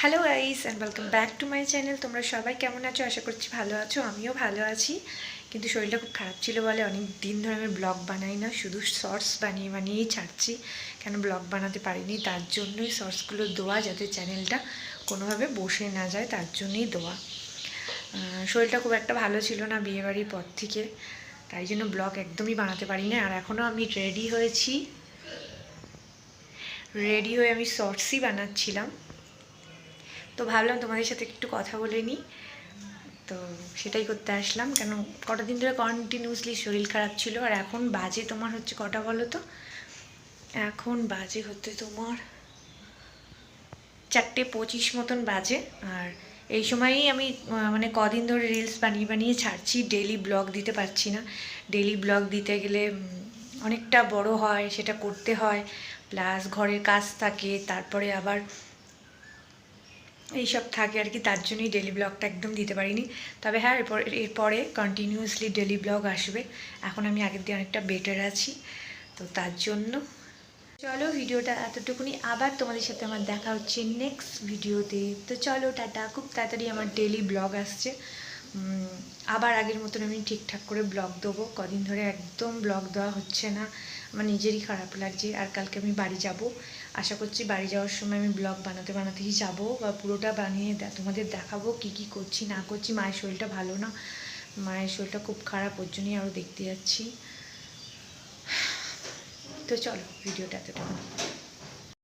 Hello guys and welcome back to my channel তোমরা সবাই কেমন আছো? আশা করছি ভালো আছো আমিও ভালো আছি। কিন্তু শরীরটা খুব খারাপ ছিল বলে অনেক দিন ধরে আমি ব্লগ বানাই না শুধু শর্টস বানিয়ে বানিয়েই ছাড়ছি। কেন ব্লগ বানাতে পারিনি? তার জন্যই শর্টসগুলো দেওয়া যাতে চ্যানেলটা কোনোভাবে বসে না যায় তার জন্যই আহ, শরীরটা খুব একটা ভালো ছিল না বিয়েবাড়ির পর থেকে। তাই জন্য ব্লগ একদমই বানাতে পারি না আর এখনও আমি রেডি হয়েছি। রেডি হয়ে আমি শর্টসই বানাচ্ছিলাম। তো ভাবলাম তোমাদের সাথে একটু কথা বলে নিই তো সেটাই করতে আসলাম। কেন কটা দিন ধরে কন্টিনিউসলি শরীর খারাপ ছিল আর এখন বাজে তোমার হচ্ছে কটা বলো তো? এখন বাজে হতে তোমার চারটে পঁচিশ মতন বাজে। আর এই সময়েই আমি মানে কদিন ধরে রিলস বানিয়ে বানিয়ে ছাড়ছি ডেলি ব্লগ দিতে পারছি না। ডেলি ব্লগ দিতে গেলে অনেকটা বড় হয়, সেটা করতে হয়। প্লাস ঘরের কাজ থাকে, তারপরে আবার এইসব থাকে আর কি, তার জন্যই ডেলি ব্লগটা একদম দিতে পারিনি। তবে হ্যাঁ এরপর, এরপরে কন্টিনিউয়াসলি ডেলি ব্লগ আসবে। এখন আমি আগের দিয়ে অনেকটা বেটার আছি, তো তার জন্য। চলো ভিডিওটা এতটুকুনি, আবার তোমাদের সাথে আমার দেখা হচ্ছে নেক্সট ভিডিওতে তো চলো, টাটা, খুব তাড়াতাড়ি আমার ডেলি ব্লগ আসছে। আবার আগের মতন আমি ঠিকঠাক করে ব্লগ দেবো। কদিন ধরে একদম ব্লগ দেওয়া হচ্ছে না। আমার নিজেরই খারাপ লাগছে। আর কালকে আমি বাড়ি যাব। আশা করছি বাড়ি যাওয়ার সময় আমি ব্লগ বানাতে বানাতেই যাব বা পুরোটা বানিয়ে তোমাদের দেখাবো কি কি করছি, না করছি। মায়ের শরীরটা ভালো না। মায়ের শরীরটা খুব খারাপ, ওর জন্যই আরও দেখতে যাচ্ছি। তো চলো ভিডিওটা এতটুকু